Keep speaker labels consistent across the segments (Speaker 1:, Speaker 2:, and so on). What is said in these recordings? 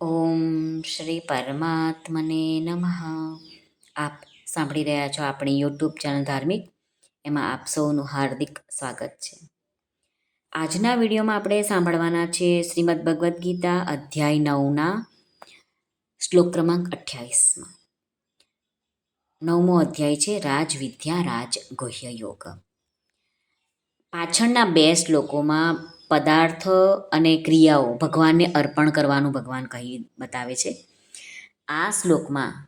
Speaker 1: ઓમ શ્રી પરમાત્મને નમઃ. આપ સાંભળી રહ્યા છો આપણી યુટ્યુબ ચેનલ ધાર્મિક. એમાં આપ સૌનું હાર્દિક સ્વાગત છે. આજના વિડીયોમાં આપણે સાંભળવાના છે શ્રીમદ ભગવદ્ ગીતા અધ્યાય નવના શ્લોક ક્રમાંક અઠ્યાવીસમાં. નવમો અધ્યાય છે, રાજ વિદ્યા રાજ ગુહ્ય યોગ. પાછળના બે શ્લોકોમાં પદાર્થ અને ક્રિયાઓ ભગવાનને અર્પણ કરવાનું ભગવાન કહી બતાવે છે. આ શ્લોકમાં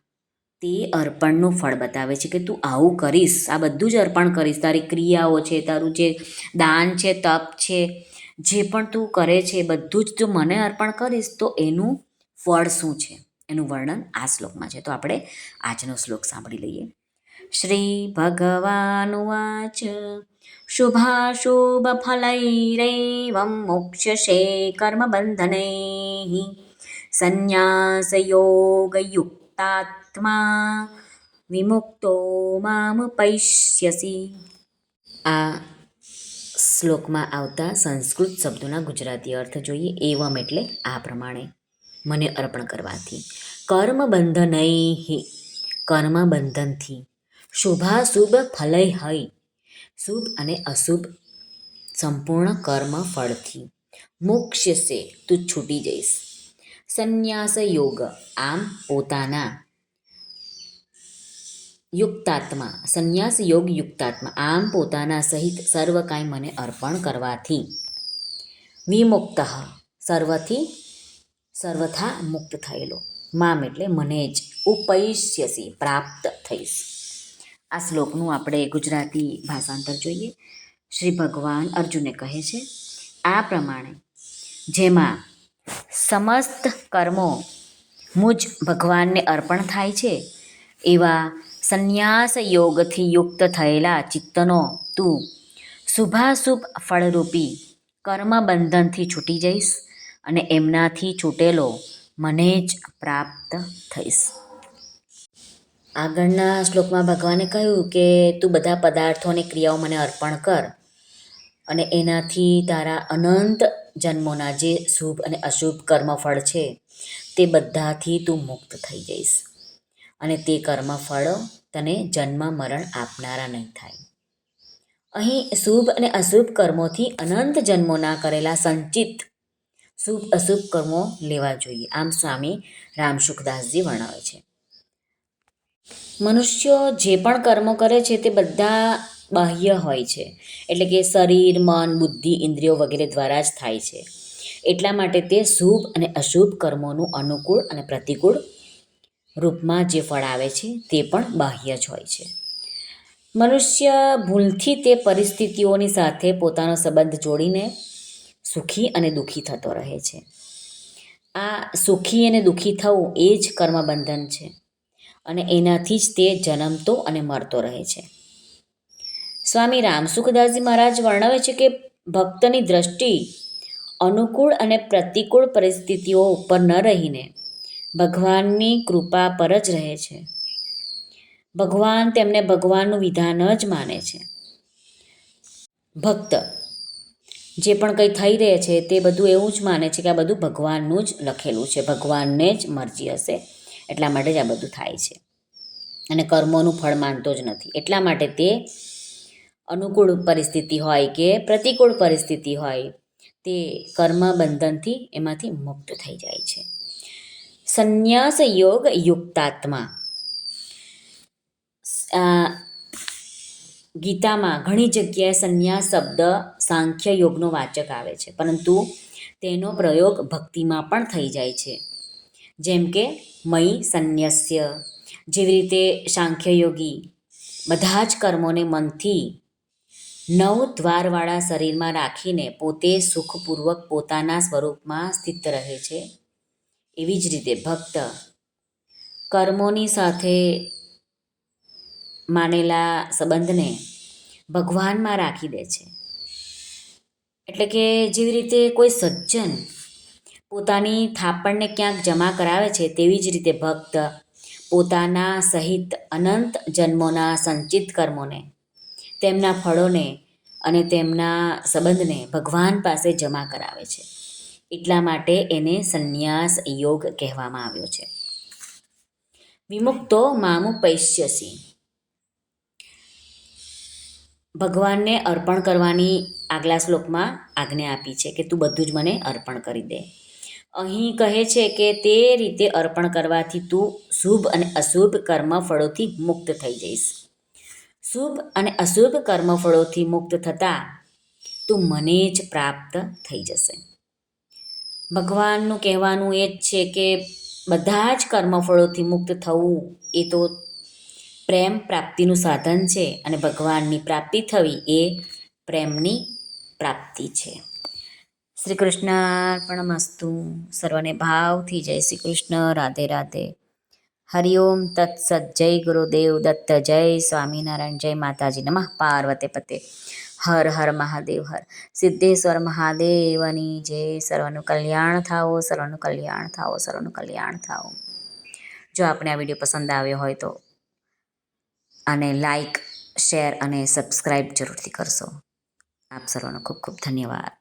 Speaker 1: તે અર્પણનું ફળ બતાવે છે કે તું આવું કરીશ, આ બધું જ અર્પણ કરીશ. તારી ક્રિયાઓ છે, તારું જે દાન છે, તપ છે, જે પણ તું કરે છે બધું જ તું મને અર્પણ કરીશ, તો એનું ફળ શું છે? એનું વર્ણન આ શ્લોકમાં છે. તો આપણે આજનો શ્લોક સાંભળી લઈએ. શ્રી शुभाशुभफलैरेवं मोक्षसे कर्मबन्धनैः। સંન્યાસયોગયુક્તાત્મા વિમુક્તો મામપૈષ્યસી આ શ્લોકમાં આવતા સંસ્કૃત શબ્દોના ગુજરાતી અર્થ જોઈએ એવમ એટલે આ પ્રમાણે મને અર્પણ કરવાથી. કર્મબંધનૈ. કર્મબંધનથી. શુભાશુભ ફલય હૈ શુભ અને અશુભ સંપૂર્ણ કર્મ ફળથી. મોક્ષશે તું છૂટી જઈશ. સંન્યાસ યોગ આમ પોતાના યુક્તાત્મા, સંન્યાસ યોગ યુક્તાત્મા આમ પોતાના સહિત સર્વ કાંઈ મને અર્પણ કરવાથી. વિમુક્ત સર્વથી સર્વથા મુક્ત થયેલો. મામ એટલે મને જ ઉપૈષ્યસી પ્રાપ્ત થઈશ. આ શ્લોકનું આપણે ગુજરાતી ભાષાંતર જોઈએ. શ્રી ભગવાન અર્જુને કહે છે, આ પ્રમાણે જેમાં સમસ્ત કર્મો મુજ ભગવાનને અર્પણ થાય છે, એવા સંન્યાસ યોગથી યુક્ત થયેલા ચિત્તનો તું શુભાશુભ ફળરૂપી કર્મ બંધનથી છૂટી જઈશ અને એમનાથી છૂટેલો મને જ પ્રાપ્ત થઈશ. આગળના શ્લોકમાં ભગવાને કહ્યું કે તું બધા પદાર્થો અને ક્રિયાઓ મને અર્પણ કર અને એનાથી તારા અનંત જન્મોના જે શુભ અને અશુભ કર્મફળ છે તે બધાથી તું મુક્ત થઈ જઈશ. અને તે કર્મફળો તને જન્મ, મરણ આપનારા નહીં થાય. અહીં શુભ અને અશુભ કર્મોથી અનંત જન્મોના કરેલા સંચિત શુભ અશુભ કર્મો લેવા જોઈએ. આમ સ્વામી રામસુખદાસજી વર્ણવે છે. મનુષ્યો જે પણ કર્મો કરે છે તે બધા બાહ્ય હોય છે. એટલે કે શરીર, મન, બુદ્ધિ, ઇન્દ્રિયો વગેરે દ્વારા જ થાય છે. એટલા માટે તે શુભ અને અશુભ કર્મોનું અનુકૂળ અને પ્રતિકૂળ રૂપમાં જે ફળ આવે છે તે પણ બાહ્ય જ હોય છે. મનુષ્ય ભૂલથી તે પરિસ્થિતિઓની સાથે પોતાનો સંબંધ જોડીને સુખી અને દુઃખી થતો રહે છે. આ સુખી અને દુઃખી થવું એ જ કર્મબંધન છે. અને એનાથી જ તે જન્મતો અને મરતો રહે છે. સ્વામી રામસુખદાસજી મહારાજ વર્ણવે છે કે ભક્તની દ્રષ્ટિ અનુકૂળ અને પ્રતિકૂળ પરિસ્થિતિઓ ઉપર ન રહીને ભગવાનની કૃપા પર જ રહે છે. ભગવાન તેમને ભગવાનનું વિધાન જ માને છે. ભક્ત જે પણ કંઈ થઈ રહે છે તે બધું એવું જ માને છે કે આ બધું ભગવાનનું જ લખેલું છે. ભગવાનને જ મરજી હશે. એટલા માટે જ આ બધું થાય છે. અને કર્મોનું ફળ માનતો જ નથી. એટલા માટે તે અનુકૂળ પરિસ્થિતિ હોય કે પ્રતિકૂળ પરિસ્થિતિ હોય, તે કર્મ બંધનથી એમાંથી મુક્ત થઈ જાય છે. સંન્યાસ યોગ યુક્તાત્મા. ગીતામાં ઘણી જગ્યાએ સંન્યાસ શબ્દ સાંખ્ય યોગનો વાચક આવે છે. પરંતુ તેનો પ્રયોગ ભક્તિમાં પણ થઈ જાય છે. જેમ કે મય સંન્યસ્ય. જેવી રીતે સાંખ્ય યોગી બધા જ કર્મોને મનથી નવ દ્વારવાળા શરીરમાં રાખીને પોતે સુખપૂર્વક પોતાના સ્વરૂપમાં સ્થિત રહે છે. એવી જ રીતે ભક્ત કર્મોની સાથે માનેલા સંબંધને ભગવાનમાં રાખી દે છે. એટલે કે જેવી રીતે કોઈ સજ્જન પોતાની થાપણને ક્યાંક જમા કરાવે છે તેવી જ રીતે ભક્ત પોતાના સહિત અનંત જન્મોના સંચિત કર્મોને, તેમના ફળોને અને તેમના સંબંધને ભગવાન પાસે જમા કરાવે છે. એટલા માટે એને સંન્યાસ યોગ કહેવામાં આવ્યો છે. વિમુક્તો મામુ પૈશ્યસી. ભગવાનને અર્પણ કરવાની આગલા શ્લોકમાં આજ્ઞા આપી છે કે તું બધું જ મને અર્પણ કરી દે. અહીં કહે છે કે તે રીતે અર્પણ કરવાથી તું શુભ અને અશુભ કર્મફળોથી મુક્ત થઈ જઈશ. શુભ અને અશુભ કર્મફળોથી મુક્ત થતાં તું મને જ પ્રાપ્ત થઈ જશે. ભગવાનનું કહેવાનું એ જ છે કે બધા જ કર્મફળોથી મુક્ત થવું એ તો પ્રેમ પ્રાપ્તિનું સાધન છે અને ભગવાનની પ્રાપ્તિ થવી એ પ્રેમની પ્રાપ્તિ છે. શ્રી કૃષ્ણ મસ્તુ સર્વને ભાવથી જય શ્રી કૃષ્ણ રાધે રાધે. હરિઓમ તત્સત જય ગુરુદેવ દત્ત જય સ્વામિનારાયણ. જય માતાજી. નમઃ પાર્વતે પતે. હર હર મહાદેવ હર. સિદ્ધેશ્વર મહાદેવની જય. સર્વનું કલ્યાણ થાઓ, સર્વનું કલ્યાણ થાઓ, સર્વનું કલ્યાણ થાઓ. જો આપણે આ વીડિયો પસંદ આવ્યો હોય તો અને લાઈક, શેર અને સબસ્ક્રાઈબ જરૂરથી કરશો. આપ સર્વનો ખૂબ ખૂબ ધન્યવાદ.